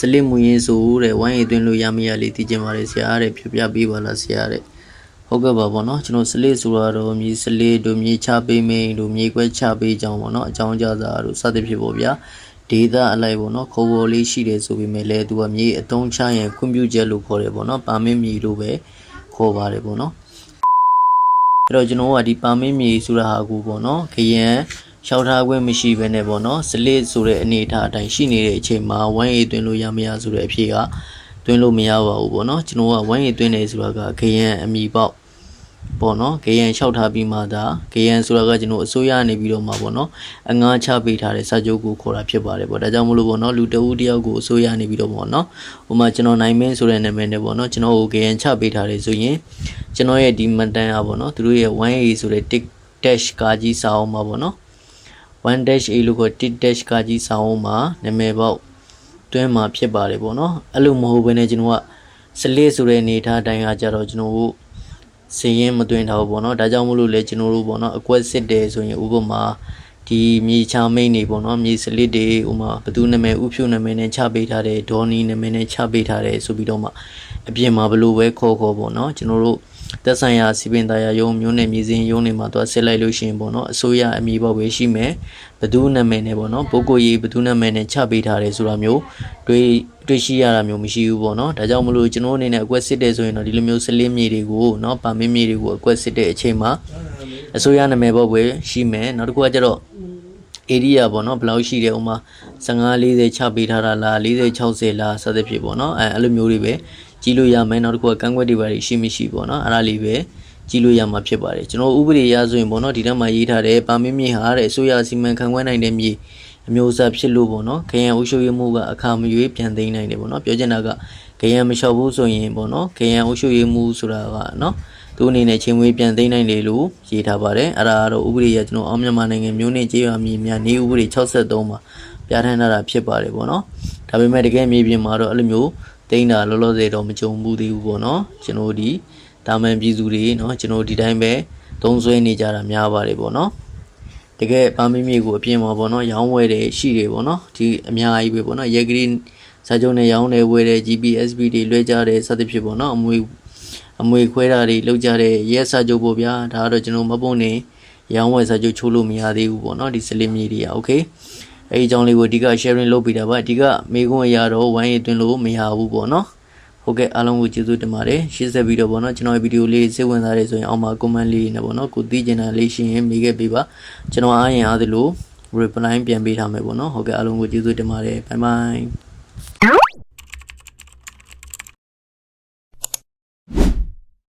စလစ်မူရင်းဆိုတဲ့ဝိုင်းရည်သွင်းလို့ရမရလေးသိကြပါလေဆရာတဲ့ပြပြပေးပါလားဆရာတဲ့ဟုတ်ကဲ့ပါဗောနော်ကျွန်တော်စလစ်ဆိုတော့မြေစလစ်တို့မြေချပေးမင်းတို့မြေခွဲချပေးကြောင်းဗောနော်အကြောင်းကြစာတို့စသဖြင့်ပေါ့ဗျာဒေတာအလိုက်ဗောနော်ခေါ်ပေါ်လေးရှိတယ်ဆိုပေမဲ့လည်းသူကမြေအတုံးချရင်ခွင့်ပြုချက်လို့ခေါ်တယ်ဗောနော်ပါမင်းမြေလို့ပဲခေါ်ပါတယ်ဗောနော်အဲ့တော့ကျွန်တော်ကဒီပါမင်းမြေဆိုတာဟာကိုပေါ့နော်ခရ မ်းလျှောက်ထားခွင့်မရှိဘဲနဲ့ပေါ့နော်စလစ်ဆိုတဲ့အနေအထားအတိုင်းရှိနေတဲ့အချိန်မှာဝိုင်းရည်သွင်းလို့ရမရဆိုတဲ့အဖြေကသွင်းလို့မရပါဘူးပေါ့နော်ကျွန်တော်ကဝိုင်းရည်သွင်းနေဆိုတာကခရမ်းအမိပေါက်ပေါ့နော်ခရမ်းလျှောက်ထားပြီးမှဒါခရမ်းဆိုတာကကျွန်တော်အစိုးရနေပြီးတော့မှပေါ့နော်အငှားချပေးထားတဲ့စာချုပ်ကိုခေါ်တာဖြစ်ပါတယ်ပေါ့ဒါကြောင့်မလို့ပေါ့နော်လူတဦးတယောက်ကိုအစိုးရနေပြီးတော့ပေါ့နော်ဟိုမှာကျွန်တော်နိုင်မင်းဆိုတဲ့နာမည်နဲ့ပေါ့နော်ကျွန်တော်ကိုခရမ်းချပေးထားတယ်ဆိုရင်ကျွန်တော်ရဲ့ဒီမတန်อ่ะပေါ့နော်သူတို့ရဲ့ 1A ဆိုတဲ့ tick dash ကားကြီးစာအုပ်မှာပေါ့နော် 1 dash A လို့ခေါ် tick dash ကားကြီးစာအုပ်မှာနာမည်ပေါက်တွင်းမှာဖြစ်ပါတယ်ပေါ့နော်အဲ့လိုမဟုတ်ဘဲနဲ့ကျွန်တော်ကစလစ်ဆိုတဲ့အနေထားအတိုင်းကကြတော့ကျွန်တော်တို့စည်ရင်မတွင်ထားဘူးပေါ့နော်ဒါကြောင့်မလို့လေကျွန်တော်တို့ပေါ့နော်အကွက်စစ်တယ်ဆိုရင်ဥပမာဒီမြေချမိတ်နေပေါ့နော်မြေစလစ်တွေဥမာဘသူနာမည်ဥဖြူနာမည်နဲ့ချပေးထားတယ်ဒေါ်နီနာမည်နဲ့ချပေးထားတယ်ဆိုပြီးတော့မှအပြင်မှာဘလို့ပဲခေါ်ခေါ်ပေါ့နော်ကျွန်တော်တို့ သက်ဆိုင်ရာစီပင်သားရရုံမျိုးနဲ့မြေစင်းရုံးတွေမှာသွားဆက်လိုက်လို့ရှိရင်ပေါ့နော်အစိုးရအမည်ပေါ့ပဲရှိမယ်ဘသူနာမည်နဲ့ပေါ့နော်ပုဂ္ဂိုလ်ရေးဘသူနာမည်နဲ့ချပေးထားတယ်ဆိုတာမျိုးတွေးတွေးရှိရတာမျိုးမရှိဘူးပေါ့နော်ဒါကြောင့်မလို့ကျွန်တော်အနေနဲ့အကွက်စစ်တယ်ဆိုရင်တော့ဒီလိုမျိုးစလင်းမြေတွေကိုနော်ပါမင်းမြေတွေကိုအကွက်စစ်တဲ့အချိန်မှာအစိုးရနာမည်ပေါ့ပဲရှိမယ်နောက်တစ်ခုကကျတော့ area ပေါ့နော်ဘယ်လောက်ရှိတယ်ဥမာ15 40ချပေးထားတာလား40 60လားစသဖြင့်ပေါ့နော်အဲအဲ့လိုမျိုးတွေပဲ ကြည့်လို့ရမယ်နောက်တစ်ခုကကန့်ကွက်တွေပါရှိမရှိပေါ့နော်အဲ့ဒါလေးပဲကြည့်လို့ရမှာဖြစ်ပါတယ်ကျွန်တော်ဥပဒေရဆိုရင်ပေါ့နော်ဒီထဲမှာရေးထားတယ်ပါမင်းမြေဟာတဲ့အစိုးရစီမံခန့်ခွဲနိုင်တဲ့မြေအမျိုးအစားဖြစ်လို့ပေါ့နော်ခရံအုပ်ချုပ်ရေးမှုကအခါမရွေးပြန်သိမ်းနိုင်တယ်ပေါ့နော်ပြောချင်တာကခရံမလျှောက်ဘူးဆိုရင်ပေါ့နော်ခရံအုပ်ချုပ်ရေးမှုဆိုတာကနော်သူအနေနဲ့ချင်းဝေးပြန်သိမ်းနိုင်တယ်လို့ရေးထားပါတယ်အဲ့ဒါကတော့ဥပဒေရကျွန်တော်အောင်မြန်မာနိုင်ငံမျိုးနဲ့ကြေးရွာမြေများနေဥပဒေ63မှာပြဋ္ဌာန်းထားတာဖြစ်ပါတယ်ပေါ့နော်ဒါပေမဲ့တကယ်မြေပြင်မှာတော့အဲ့လိုမျိုး သိမ်းတာလောလောဆယ်တော့မကြုံဘူးသေးဘူးပေါ့နော်ကျွန်တော်ဒီတာမန်ပြည်သူတွေနော်ကျွန်တော်ဒီတိုင်းပဲသုံးဆွဲနေကြတာများပါတယ်ပေါ့နော် တကယ်ပါမင်းမြေကိုအပြင်မှာပေါ့နော်ရောင်းဝယ်တယ်ရှိတယ်ပေါ့နော်ဒီအများကြီးပဲပေါ့နော်ရဲကလေးစာချုပ်နဲ့ရောင်းတယ်ဝယ်တယ် GPSB တွေလွှဲကြတယ်စသဖြင့်ပေါ့နော်အမွေအမွေခွဲတာတွေလောက်ကြတယ်ရဲစာချုပ်ပေါ့ဗျာဒါကတော့ကျွန်တော်မပုံနေရောင်းဝယ်စာချုပ်ချိုးလို့မရသေးဘူးပေါ့နော်ဒီစလစ်မြေတွေကโอเค အဲဒီအကြောင်းလေးကိုအဓိက sharing လုပ်ပေးတာပါအဓိကမေခွန်းအရာတော့ဝိုင်းရသွင်းလို့မရဘူးပေါ့နော်ဟုတ်ကဲ့အားလုံးကိုကျေးဇူးတင်ပါတယ်ရှေ့ဆက်ပြီးတော့ဗောနော်ကျွန်တော်ရဲ့ဗီဒီယိုလေးစိတ်ဝင်စားတယ်ဆိုရင်အောက်မှာ comment လေးနဲ့ဗောနော်ကိုသိချင်တာလေးရှိရင်မေးခဲ့ပေးပါကျွန်တော်အားရင်အားသလို reply ပြန်ပေးထားမယ်ဗောနော်ဟုတ်ကဲ့အားလုံးကိုကျေးဇူးတင်ပါတယ် bye bye